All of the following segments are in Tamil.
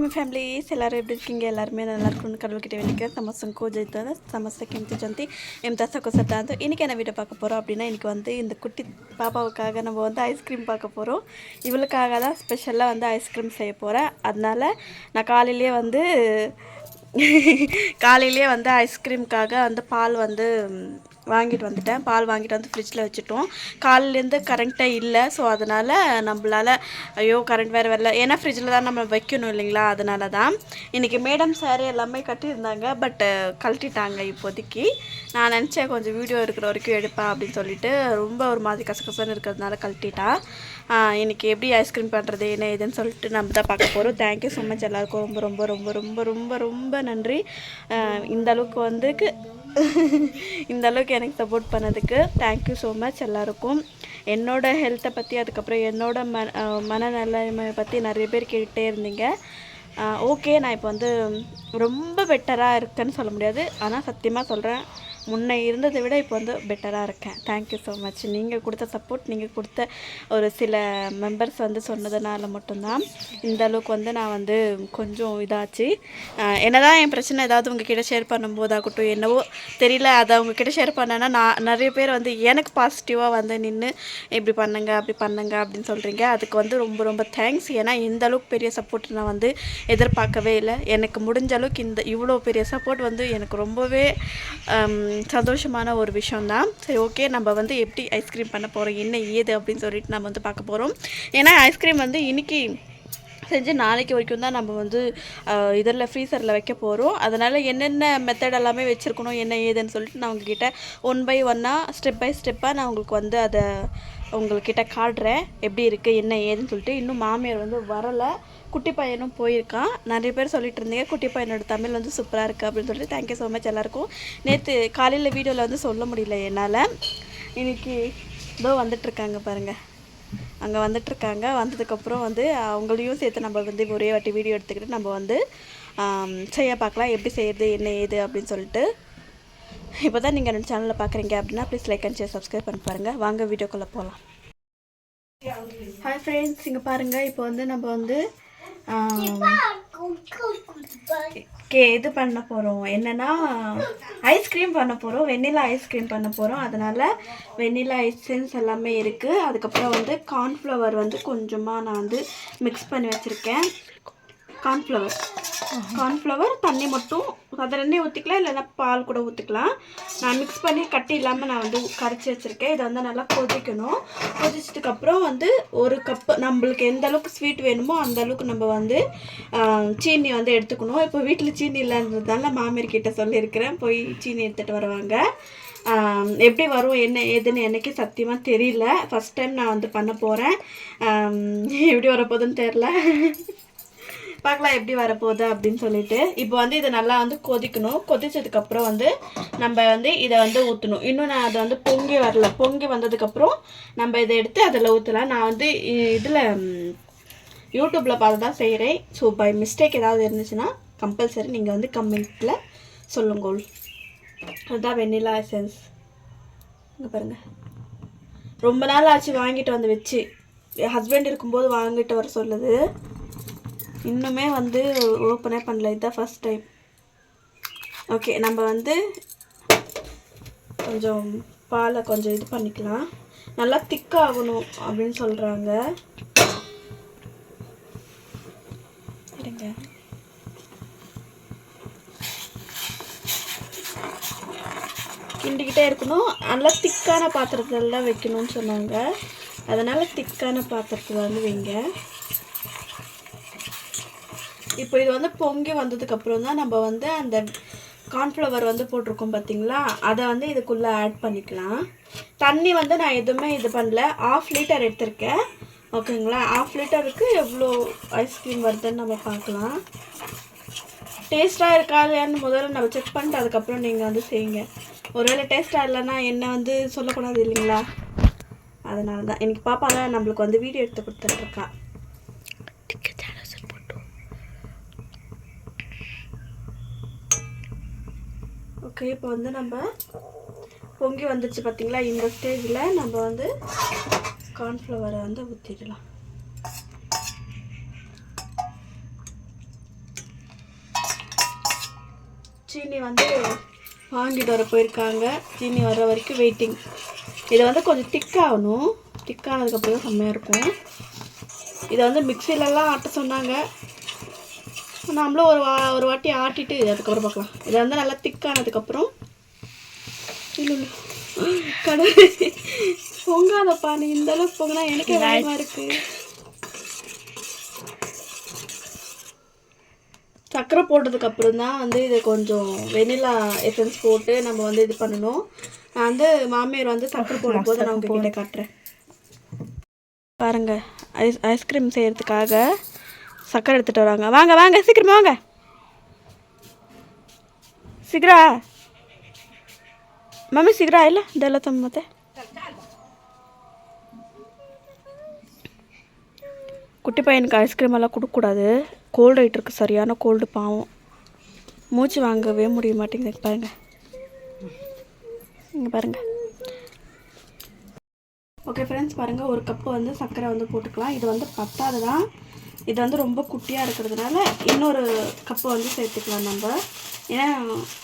ಮೈ ಫ್ಯಾಮಿಲೀಸ್ ಎಲ್ಲರೂ எப்படி இருக்கீங்க? எல்லாருமே நல்லா இருக்கும்னு கடவுள்கிட்ட வேண்டிக்கிறேன். சமசங்கும் ஜெயித்தது. சமசக்கு எம்தி ஜந்தி. எம்தா சக்கு சத்தா வந்து இன்றைக்கி என்ன வீடியோ பார்க்க போகிறோம் அப்படின்னா இன்றைக்கி வந்து இந்த குட்டி பாப்பாவுக்காக நம்ம வந்து ஐஸ்கிரீம் பார்க்க போகிறோம் இவளுக்காக தான் ஸ்பெஷலாக வந்து ஐஸ்கிரீம் செய்ய போகிறேன் அதனால் நான் காலையிலேயே வந்து காலையிலேயே வந்து ஐஸ்கிரீம்காக வந்து பால் வந்து வாங்கிட்டு வந்துட்டேன். பால் வாங்கிட்டு வந்து ஃப்ரிட்ஜில் வச்சுட்டோம். காலிலேருந்து கரண்ட்டே இல்லை. ஸோ அதனால் நம்மளால் ஐயோ கரண்ட் வேறு வரல. ஏன்னா ஃப்ரிட்ஜில் தான் நம்ம வைக்கணும் இல்லைங்களா? அதனால தான். இன்றைக்கி மேடம் சாரி எல்லாமே கட்டியிருந்தாங்க. பட்டு கழட்டிட்டாங்க இப்போதைக்கு. நான் நினச்சேன் கொஞ்சம் வீடியோ இருக்கிற வரைக்கும் எடுப்பேன் அப்படின்னு சொல்லிட்டு ரொம்ப ஒரு மாதிரி கசகசன்னு இருக்கிறதுனால கழட்டிட்டா. இன்றைக்கி எப்படி ஐஸ்கிரீம் பண்ணுறது என்ன ஏதுன்னு சொல்லிட்டு நம்ம தான் பார்க்க போகிறோம் தேங்க்யூ ஸோ மச் எல்லாருக்கும் ரொம்ப ரொம்ப ரொம்ப ரொம்ப ரொம்ப ரொம்ப நன்றி. இந்த அளவுக்கு வந்துக்கு இந்த அளவுக்கு எனக்கு சப்போர்ட் பண்ணதுக்கு தேங்க்யூ ஸோ மச் எல்லாருக்கும். என்னோடய ஹெல்த்தை பற்றி அதுக்கப்புறம் என்னோடய மன மனநலமையை பற்றி நிறைய பேர் கேட்டுகிட்டே இருந்தீங்க. ஓகே நான் இப்போ வந்து ரொம்ப பெட்டராக இருக்கேன்னு சொல்ல முடியாது. ஆனால் சத்தியமாக சொல்கிறேன் முன்ன இருந்ததை விட இப்போ வந்து பெட்டராக இருக்கேன். தேங்க்யூ ஸோ மச் நீங்கள் கொடுத்த சப்போர்ட் நீங்கள் கொடுத்த ஒரு சில மெம்பர்ஸ் வந்து சொன்னதுனால மட்டும்தான் இந்த அளவுக்கு வந்து நான் வந்து கொஞ்சம் இதாச்சு. என்னதான் என் பிரச்சனை ஏதாவது உங்ககிட்ட ஷேர் பண்ணும்போதாகட்டும் என்னவோ தெரியல அதை உங்ககிட்ட ஷேர் பண்ணேன்னா நான் நிறைய பேர் வந்து எனக்கு பாசிட்டிவாக வந்து நின்று இப்படி பண்ணுங்க அப்படி பண்ணுங்க அப்படின்னு சொல்கிறீங்க அதுக்கு வந்து ரொம்ப ரொம்ப தேங்க்ஸ் ஏன்னா இந்த அளவுக்கு பெரிய சப்போர்ட் நான் வந்து எதிர்பார்க்கவே இல்லை. எனக்கு முடிஞ்ச அளவுக்கு இந்த இவ்வளோ பெரிய சப்போர்ட் வந்து எனக்கு ரொம்பவே சந்தோஷமான ஒரு விஷயந்தான் சரி ஓகே நம்ம வந்து எப்படி ஐஸ்கிரீம் பண்ண போகிறோம் என்ன ஏது அப்படின்னு சொல்லிட்டு நம்ம வந்து பார்க்க போகிறோம் ஏன்னா ஐஸ்கிரீம் வந்து இன்னைக்கு செஞ்சு நாளைக்கு வரைக்கும் தான் நம்ம வந்து இதில் ஃப்ரீசரில் வைக்க போகிறோம் அதனால் என்னென்ன மெத்தட் எல்லாமே வச்சுருக்கணும் என்ன ஏதுன்னு சொல்லிட்டு நான் உங்ககிட்ட ஒன் பை ஒன்னாக ஸ்டெப் பை ஸ்டெப்பாக நான் உங்களுக்கு வந்து அதை உங்கள்கிட்ட காட்டுறேன். எப்படி இருக்குது என்ன ஏதுன்னு சொல்லிட்டு இன்னும் மாமியார் வந்து வரலை. குட்டி பையனும் போயிருக்கான். நிறைய பேர் சொல்லிட்டு இருந்தீங்க குட்டி பையனோட தமிழ் வந்து சூப்பராக இருக்குது அப்படின்னு சொல்லிட்டு. தேங்க்யூ ஸோ மச் எல்லாருக்கும். நேற்று காலையில் வீடியோவில் வந்து சொல்ல முடியல என்னால். இன்றைக்கி இதோ வந்துட்டுருக்காங்க பாருங்கள் அங்கே வந்துட்டுருக்காங்க வந்ததுக்கப்புறம் வந்து அவங்களையும் சேர்த்து நம்ம வந்து ஒரே வாட்டி வீடியோ எடுத்துக்கிட்டு நம்ம வந்து செய்ய பார்க்கலாம். எப்படி செய்யறது என்ன ஏது அப்படின்னு சொல்லிட்டு. இப்போ தான் நீங்கள் ரெண்டு சேனலில் பார்க்குறீங்க அப்படின்னா please like and share subscribe பண்ணி பாருங்கள் வாங்க வீடியோக்குள்ளே போகலாம் ஹாய் ஃப்ரெண்ட்ஸ் இங்கே பாருங்கள் இப்போ வந்து நம்ம வந்து கே இது பண்ண போகிறோம் என்னென்னா ஐஸ்கிரீம் பண்ண போகிறோம் வெண்ணிலா ஐஸ்கிரீம் பண்ண போகிறோம் அதனால் வெண்ணிலா ஐஸ்கிரீம்ஸ் எல்லாமே இருக்குது அதுக்கப்புறம் வந்து கார்ன்ஃப்ளவர் வந்து கொஞ்சமாக நான் வந்து மிக்ஸ் பண்ணி வச்சுருக்கேன். கார்ன்ஃப்ளவர் கார்ன்ஃப்ளவர் தண்ணி மட்டும். அதை எண்ணெய் ஊற்றிக்கலாம் இல்லைன்னா பால் கூட ஊற்றிக்கலாம் நான் மிக்ஸ் பண்ணி கட்டி இல்லாமல் நான் வந்து கரைச்சி வச்சுருக்கேன். இதை வந்து நல்லா கொதிக்கணும். கொதிச்சதுக்கப்புறம் வந்து ஒரு கப்பு நம்மளுக்கு எந்த அளவுக்கு ஸ்வீட் வேணுமோ அந்த அளவுக்கு நம்ம வந்து சீனி வந்து எடுத்துக்கணும். இப்போ வீட்டில் சீனி இல்லைன்றதால மாமியார் கிட்டே சொல்லியிருக்கிறேன். போய் சீனி எடுத்துகிட்டு வருவாங்க. எப்படி வரும் என்ன ஏதுன்னு எனக்கு சத்தியமாக தெரியல. ஃபஸ்ட் டைம் நான் வந்து பண்ண போகிறேன் எப்படி வரப்போகுதுன்னு தெரில பார்க்கலாம் எப்படி வரப்போகுது அப்படின்னு சொல்லிட்டு. இப்போ வந்து இதை நல்லா வந்து கொதிக்கணும். கொதிச்சதுக்கப்புறம் வந்து நம்ம வந்து இதை வந்து ஊற்றணும் இன்னும் நான் அதை வந்து பொங்கி வரல. பொங்கி வந்ததுக்கப்புறம் நம்ம இதை எடுத்து அதில் ஊற்றலாம் நான் வந்து இதில் யூடியூப்பில் பார்த்து தான் செய்கிறேன் ஸோ பை மிஸ்டேக் ஏதாவது இருந்துச்சுன்னா கம்பல்சரி நீங்கள் வந்து கமெண்ட்டில் சொல்லுங்கள் அதுதான் வெண்ணிலா எசன்ஸ் இங்கே பாருங்கள் ரொம்ப நாள் ஆச்சு வாங்கிட்டு வந்து வச்சு. என் ஹஸ்பண்ட் இருக்கும்போது வாங்கிட்டு வர சொல்லுது. இன்னுமே வந்து ஓப்பனே பண்ணல. இதுதான் ஃபஸ்ட் டைம் ஓகே நம்ம வந்து கொஞ்சம் பாலை கொஞ்சம் இது பண்ணிக்கலாம். நல்லா திக்காகணும் அப்படின்னு சொல்கிறாங்க இருங்க. கிண்டிக்கிட்டே இருக்கணும். நல்லா திக்கான பாத்திரத்துலலாம் வைக்கணும்னு சொன்னாங்க. அதனால் திக்கான பாத்திரத்தில் வந்து வைங்க. இப்போ இது வந்து பொங்கி வந்ததுக்கப்புறம் தான் நம்ம வந்து அந்த கார்ன்ஃப்ளவர் வந்து போட்டிருக்கோம் பார்த்தீங்களா? அதை வந்து இதுக்குள்ளே ஆட் பண்ணிக்கலாம். தண்ணி வந்து நான் எதுவுமே இது பண்ணல. ஆஃப் லிட்டர் எடுத்திருக்கேன். ஓகேங்களா? ஆஃப் லிட்டருக்கு எவ்வளோ ஐஸ்கிரீம் வருதுன்னு நம்ம பார்க்கலாம். டேஸ்ட்டாக இருக்கா இல்லையான்னு முதல்ல நம்ம செக் பண்ணிட்டு அதுக்கப்புறம் நீங்கள் வந்து செய்யுங்க. ஒருவேளை டேஸ்ட்டாக இல்லைன்னா என்ன வந்து சொல்லக்கூடாது இல்லைங்களா? அதனால தான் எனக்கு பாப்பா தான் நம்மளுக்கு வந்து வீடியோ எடுத்து கொடுத்துட்ருக்கா ஓகே இப்போ வந்து நம்ம பொங்கி வந்துச்சு பார்த்திங்களா இந்த ஸ்டேஜில் நம்ம வந்து கார்ன்ஃப்ளவரை வந்து ஊற்றிடலாம் சீனி வந்து வாங்கிட்டு வர போயிருக்காங்க. சீனி வர வரைக்கும் வெயிட்டிங் இதை வந்து கொஞ்சம் திக்காகணும் திக்கானதுக்கப்புறம் ஆனதுக்கப்புறம் செம்மையாக இருக்கும். இதை வந்து மிக்சிலெல்லாம் ஆட்ட சொன்னாங்க. நம்மளும் ஒரு வா ஒரு வாட்டி ஆட்டிட்டு அதுக்கப்புறம் பார்க்கலாம். இதை வந்து நல்லா திக்கானதுக்கப்புறம் இல்லை இல்லை. கடவுளே. பொங்காதப்பா நீ இந்த அளவுக்கு பொங்கினா எனக்கே பயமா இருக்கு. சர்க்கரை போட்டதுக்கு அப்புறம் தான் வந்து இது கொஞ்சம் வெனிலா எசன்ஸ் போட்டு நம்ம வந்து இது பண்ணணும். நான் வந்து மாமியார் வந்து சர்க்கரை போடும்போது நான் உங்ககிட்ட காட்டுறேன். பாருங்க ஐஸ் ஐஸ்கிரீம் செய்யறதுக்காக சர்க்கரை எடுத்துட்டு வராங்க வாங்க வாங்க சீக்கிரமா வாங்க ಶೀಘ್ರ ಮಮ್ಮಿ ಶೀಘ್ರ ಇಲ್ಲ ಇದೆಲ್ಲ ತುಂಬ ಮತ್ತೆ குட்டி பையனுக்கு ஐஸ்கிரீம் எல்லாம் கொடுக்கக்கூடாது கோல்டு ஆகிட்டு இருக்கு சரியான கோல்டு பாவம் மூச்சு வாங்கவே முடிய மாட்டேங்குது பாருங்க இங்கே பாருங்க ஓகே ஃப்ரெண்ட்ஸ் பாருங்கள் ஒரு கப்பு வந்து சர்க்கரை வந்து போட்டுக்கலாம் இது வந்து பத்தாது தான் இது வந்து ரொம்ப குட்டியாக இருக்கிறதுனால இன்னொரு கப்பு வந்து சேர்த்துக்கலாம் நம்ம. ஏன்னா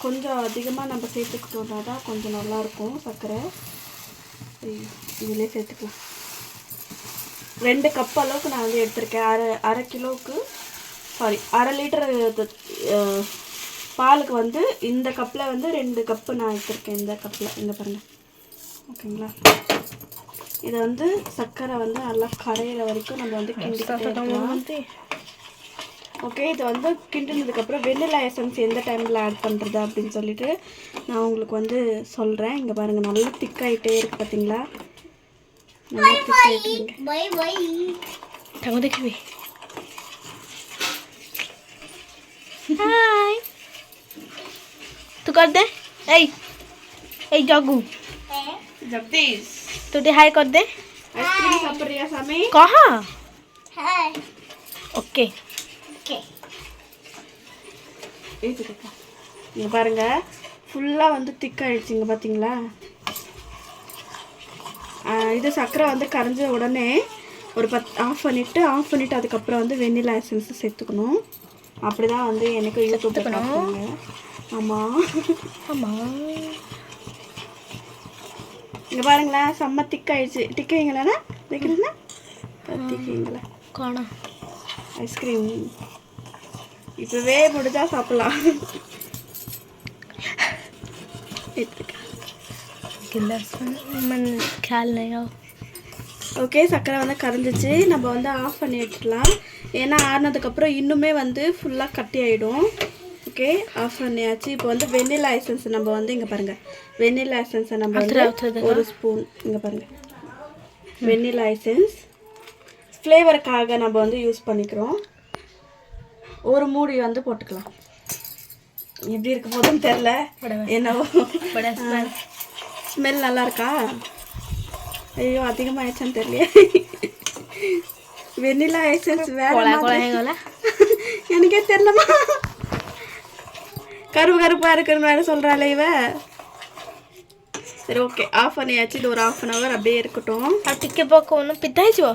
கொஞ்சம் அதிகமாக நம்ம சேர்த்துக்கிட்டோம்னா தான் கொஞ்சம் நல்லாயிருக்கும் சர்க்கரை. இதிலே சேர்த்துக்கலாம். ரெண்டு கப் அளவுக்கு நான் வந்து எடுத்திருக்கேன். அரை அரை கிலோவுக்கு சாரி அரை லிட்டர் பாலுக்கு வந்து இந்த கப்பில் வந்து ரெண்டு கப்பு நான் எடுத்திருக்கேன். இந்த கப்பில் இந்த பாருங்கள் ஓகேங்களா? இதை வந்து சர்க்கரை வந்து நல்லா கரையிற வரைக்கும் நம்ம வந்து கிண்டிக்கிட்டே இருக்கலாம் ஓகே இது வந்து கிண்டினதுக்கப்புறம் வெண்ணிலா எசன்ஸ் எந்த டைமில் ஆட் பண்ணுறது அப்படின்னு சொல்லிட்டு நான் உங்களுக்கு வந்து சொல்கிறேன் இங்கே பாருங்கள் நல்லா திக்காயிட்டே இருக்கு பார்த்தீங்களா நல்லா திக்காயிட்டு Bye bye. Tango देखिए हाय तू कर दे ए ए जगू जगदीश तू दे हाय कर दे आइसक्रीम सापरिया सामी कहाँ Hi. Okay Okay. இங்கே பாருங்க ஃபுல்லாக வந்து திக்காயிடுச்சுங்க பார்த்தீங்களா ஆ, இது சர்க்கரை வந்து கரைஞ்ச உடனே ஒரு பத் ஆஃப் பண்ணிவிட்டு ஆஃப் பண்ணிவிட்டு அதுக்கப்புறம் வந்து வெண்ணிலா எசன்ஸ் சேர்த்துக்கணும் அப்படி தான் வந்து எனக்கு யூடியூப் பார்த்தாங்க ஆமாம் ஆமாம் இங்கே பாருங்களேன் செம்ம திக்காயிடுச்சு டிக்கைங்களா திக்கிறதுனா திக்கைங்களா காணும் ஐஸ்கிரீம் இப்போவே முடிஞ்சா சாப்பிட்லாம். ஓகே சக்கரை வந்து கரைஞ்சிச்சு. நம்ம வந்து ஆஃப் பண்ணி வச்சிடலாம் ஏன்னா ஆறுனதுக்கப்புறம் இன்னுமே வந்து ஃபுல்லாக கட்டி ஆகிடும் ஓகே ஆஃப் பண்ணியாச்சு இப்போ வந்து வெண்ணிலா எசன்ஸ் நம்ம வந்து இங்கே பாருங்கள் வெண்ணிலா எசன்ஸை நம்ம ஒரு ஸ்பூன் இங்கே பாருங்கள் வெண்ணிலா எசன்ஸ் ஃப்ளேவருக்காக நம்ம வந்து யூஸ் பண்ணிக்கிறோம். ஒரு மூடி வந்து போட்டுக்கலாம். எப்படி இருக்க போதுன்னு தெரில என்னவோ. ஸ்மெல் நல்லா இருக்கா? ஐயோ அதிகமாகிடுச்சான்னு தெரியல வெண்ணிலா எசன்ஸ் வேற எனக்கே தெரியலமா கருப்பு கருப்பாக இருக்குன்னு வேறு சொல்கிறாளே இவ. சரி ஓகே ஆஃப் பண்ணியாச்சு இது ஒரு ஆஃப் அன் ஹவர் அப்படியே இருக்கட்டும். அப்படிக்கு பார்க்க ஒன்றும் பித்தாச்சுவா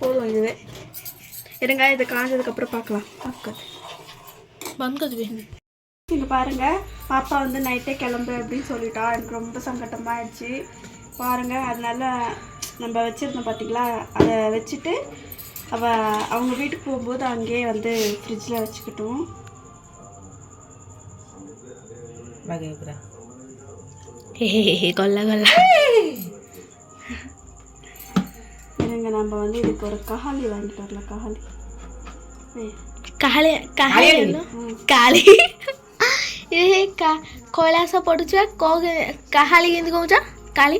போதும் இதுவே. இருங்க இது காஞ்சதுக்கப்புறம் பார்க்கலாம். பார்க்காது பங்கது இங்கே பாருங்கள் பாப்பா வந்து நைட்டே கிளம்பு அப்படின்னு சொல்லிட்டா. எனக்கு ரொம்ப சங்கட்டமாக ஆயிடுச்சு பாருங்கள் அதனால் நம்ம வச்சுருந்தோம் பார்த்தீங்களா அதை வச்சுட்டு அவள் அவங்க வீட்டுக்கு போகும்போது அங்கே வந்து ஃப்ரிட்ஜில் வச்சுக்கிட்டோம். கொல்ல கொல்ல. இருங்க நம்ம வந்து இதுக்கு ஒரு கஹாலி வாங்கிட்டு வரலாம் கஹாலி କାହାଳି କାହାଳି କାଳି ଏ କେମିତି କହୁଛ କାଳି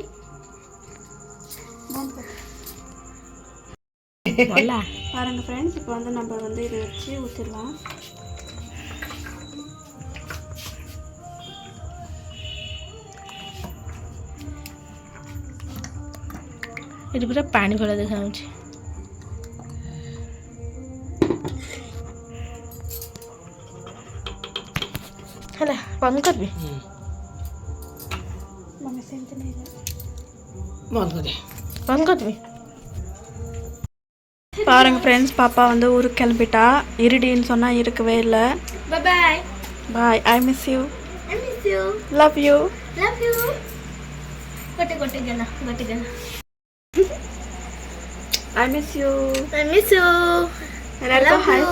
பாருங்கள் ஃப்ரெண்ட்ஸ் இப்போ வந்து நம்ம வந்து இதை வச்சு ஊற்றிடலாம் ଏଠି ପୁରା ପାଣି ଭଳିଆ ଦେଖାଯାଉଛି ହେଲା ବନ୍ଦ କରିବି ବନ୍ଦ କରିବି பாருங்கள் ஃப்ரெண்ட்ஸ் பாப்பா வந்து ஊருக்கு கிளம்பிட்டா. இருடின்னு சொன்னால் இருக்கவே இல்லை. Bye bye I miss you love you love you I miss you I miss you எல்லாருக்கும் ஹாய்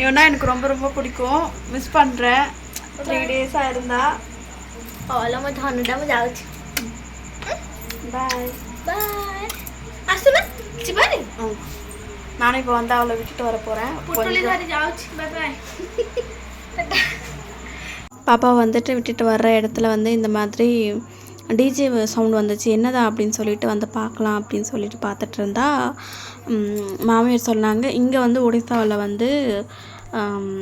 இவனா எனக்கு ரொம்ப ரொம்ப பிடிக்கும். மிஸ் பண்ணுறேன் த்ரீ டேஸாக இருந்தா. அவ்வளோ மஜா மஜா ஆச்சு பாய் பாய் அசுமன் ଯିବାନି ம் நானும் இப்போ வந்து அவளை விட்டுட்டு வர போகிறேன் ପୋଟଳି ଧରି ଯାଉଛି ବାଏ ବାଏ பாப்பா வந்துட்டு விட்டுட்டு வர்ற இடத்துல வந்து இந்த மாதிரி டிஜே சவுண்ட் வந்துச்சு என்னதா அப்படின்னு சொல்லிட்டு வந்து பார்க்கலாம் அப்படின்னு சொல்லிட்டு பார்த்துட்டு இருந்தா ம், மாமியார் சொன்னாங்க இங்கே வந்து ஒடிசாவில் வந்து ஆம்,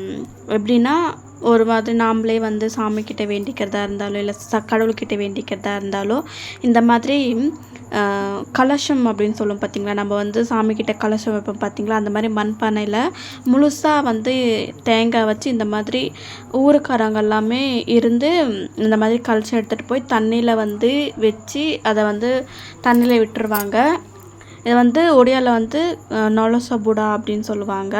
எப்படின்னா ஒரு மாதிரி நாம்ளே வந்து சாமிக்கிட்ட வேண்டிக்கிறதா இருந்தாலும் இல்லை ச கடவுள்கிட்ட வேண்டிக்கிறதா இருந்தாலும் இந்த மாதிரி கலசம் அப்படின்னு சொல்லுவோம் பார்த்தீங்களா நம்ம வந்து சாமிக்கிட்ட கலசம் வைப்போம் பார்த்திங்களா அந்த மாதிரி மண்பானையில் முழுசாக வந்து தேங்காய் வச்சு இந்த மாதிரி ஊருக்காரங்க எல்லாமே இருந்து இந்த மாதிரி கலசம் எடுத்துகிட்டு போய் தண்ணியில் வந்து வச்சு அதை வந்து தண்ணியில் விட்டுருவாங்க. இது வந்து ஒடியாவில் வந்து நொலசபுடா அப்படின்னு சொல்லுவாங்க.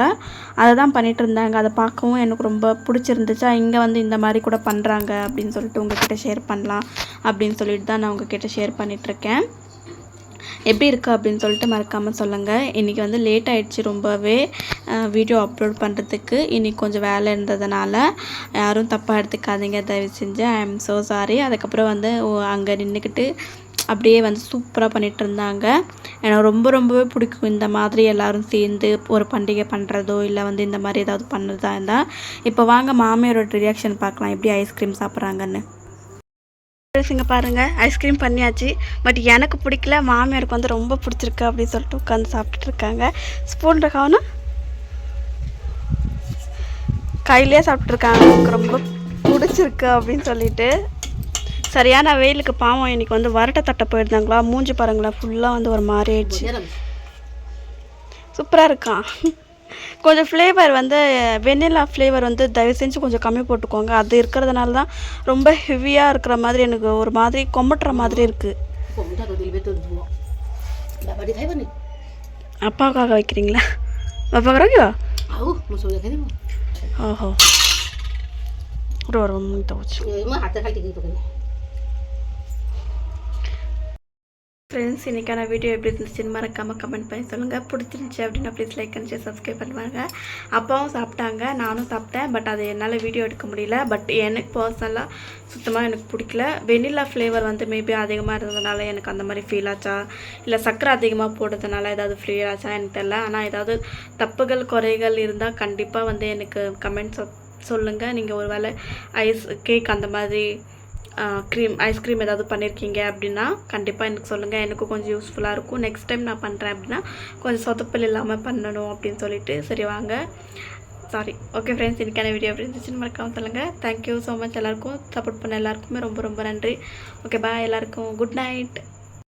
அதை தான் பண்ணிட்டு இருந்தாங்க அதை பார்க்கவும் எனக்கு ரொம்ப பிடிச்சிருந்துச்சா. இங்கே வந்து இந்த மாதிரி கூட பண்ணுறாங்க அப்படின்னு சொல்லிட்டு உங்ககிட்ட ஷேர் பண்ணலாம் அப்படின்னு சொல்லிட்டு தான் நான் உங்ககிட்ட ஷேர் பண்ணிகிட்ருக்கேன் எப்படி இருக்குது அப்படின்னு சொல்லிட்டு மறக்காமல் சொல்லுங்கள் இன்றைக்கி வந்து லேட் ஆகிடுச்சு ரொம்பவே. வீடியோ அப்லோட் பண்ணுறதுக்கு இன்றைக்கி கொஞ்சம் வேலை இருந்ததுனால யாரும் தப்பாக எடுத்துக்காதீங்க. தயவு செஞ்சு. ஐ எம் ஸோ சாரி அதுக்கப்புறம் வந்து அங்கே நின்றுக்கிட்டு அப்படியே வந்து சூப்பராக பண்ணிட்டு இருந்தாங்க எனக்கு ரொம்ப ரொம்பவே பிடிக்கும் இந்த மாதிரி எல்லாரும் சேர்ந்து ஒரு பண்டிகை பண்ணுறதோ இல்லை வந்து இந்த மாதிரி ஏதாவது பண்ணுறதா இருந்தால் இப்போ வாங்க மாமியாரோட ரியாக்ஷன் பார்க்கலாம். எப்படி ஐஸ்கிரீம் சாப்பிட்றாங்கன்னு. இங்கே பாருங்கள் ஐஸ்கிரீம் பண்ணியாச்சு. பட் எனக்கு பிடிக்கல மாமியாருக்கு வந்து ரொம்ப பிடிச்சிருக்கு அப்படின்னு சொல்லிட்டு உட்காந்து சாப்பிட்டுட்டு இருக்காங்க. ஸ்பூன் இருக்காவனா கையிலே சாப்பிட்ருக்காங்க எனக்கு ரொம்ப பிடிச்சிருக்கு அப்படின்னு சொல்லிட்டு. சரியான வெயிலுக்கு பாவம் இன்னைக்கு வந்து வரட்டை தட்டை போயிருந்தாங்களா? மூஞ்சி பாருங்களா ஃபுல்லாக வந்து ஒரு மாதிரி ஆயிடுச்சு. சூப்பராக இருக்கான் கொஞ்சம் ஃப்ளேவர் வந்து வெண்ணிலா ஃப்ளேவர் வந்து தயவு செஞ்சு கொஞ்சம் கம்மி போட்டுக்கோங்க. அது இருக்கிறதுனால தான் ரொம்ப ஹெவியாக இருக்கிற மாதிரி எனக்கு ஒரு மாதிரி கொமட்டுற மாதிரி இருக்குது அப்பாவுக்காக வைக்கிறீங்களா? அப்பாவுக்காக ஓஹோ. ஒரு ஒரு மினிட் தோச்சு ஃப்ரெண்ட்ஸ் இன்றைக்கான வீடியோ எப்படி இருந்துச்சுன்னு மறக்காமல் கமெண்ட் பண்ணி சொல்லுங்கள் பிடிச்சிருந்துச்சி அப்படின்னா please like and share subscribe பண்ணுவாங்க. அப்பாவும் சாப்பிட்டாங்க நானும் சாப்பிட்டேன் பட் அது என்னால் வீடியோ எடுக்க முடியல. பட் எனக்கு பர்சனலாக சுத்தமாக எனக்கு பிடிக்கல. வெனிலா ஃப்ளேவர் வந்து மேபி அதிகமாக இருந்ததுனால எனக்கு அந்த மாதிரி ஃபீல் ஆச்சா? இல்லை சர்க்கரை அதிகமாக போட்டதுனால ஏதாவது ஃபீல் ஆச்சா? எனக்கு தெரில ஆனால் ஏதாவது தப்புகள் குறைகள் இருந்தால் கண்டிப்பாக வந்து எனக்கு கமெண்ட் சொ சொல்லுங்கள் நீங்கள் ஒரு வேளை ஐஸ் கேக் அந்த மாதிரி க்ரீம் ஐஸ்கிரீம் ஏதாவது பண்ணியிருக்கீங்க அப்படின்னா கண்டிப்பாக எனக்கு சொல்லுங்கள் எனக்கு கொஞ்சம் யூஸ்ஃபுல்லாக இருக்கும். நெக்ஸ்ட் டைம் நான் பண்ணுறேன் அப்படின்னா கொஞ்சம் சொதப்பல் இல்லாமல் பண்ணணும் அப்படின்னு சொல்லிட்டு. சரி வாங்க. சாரி ஓகே ஃப்ரெண்ட்ஸ் இன்றைக்கான வீடியோ எப்படி இருந்துச்சுன்னு மறக்காமல் சொல்லுங்கள் தேங்க்யூ ஸோ மச் எல்லாருக்கும் சப்போர்ட் பண்ண எல்லாருக்குமே ரொம்ப ரொம்ப நன்றி. ஓகே பாய் எல்லாருக்கும். Good night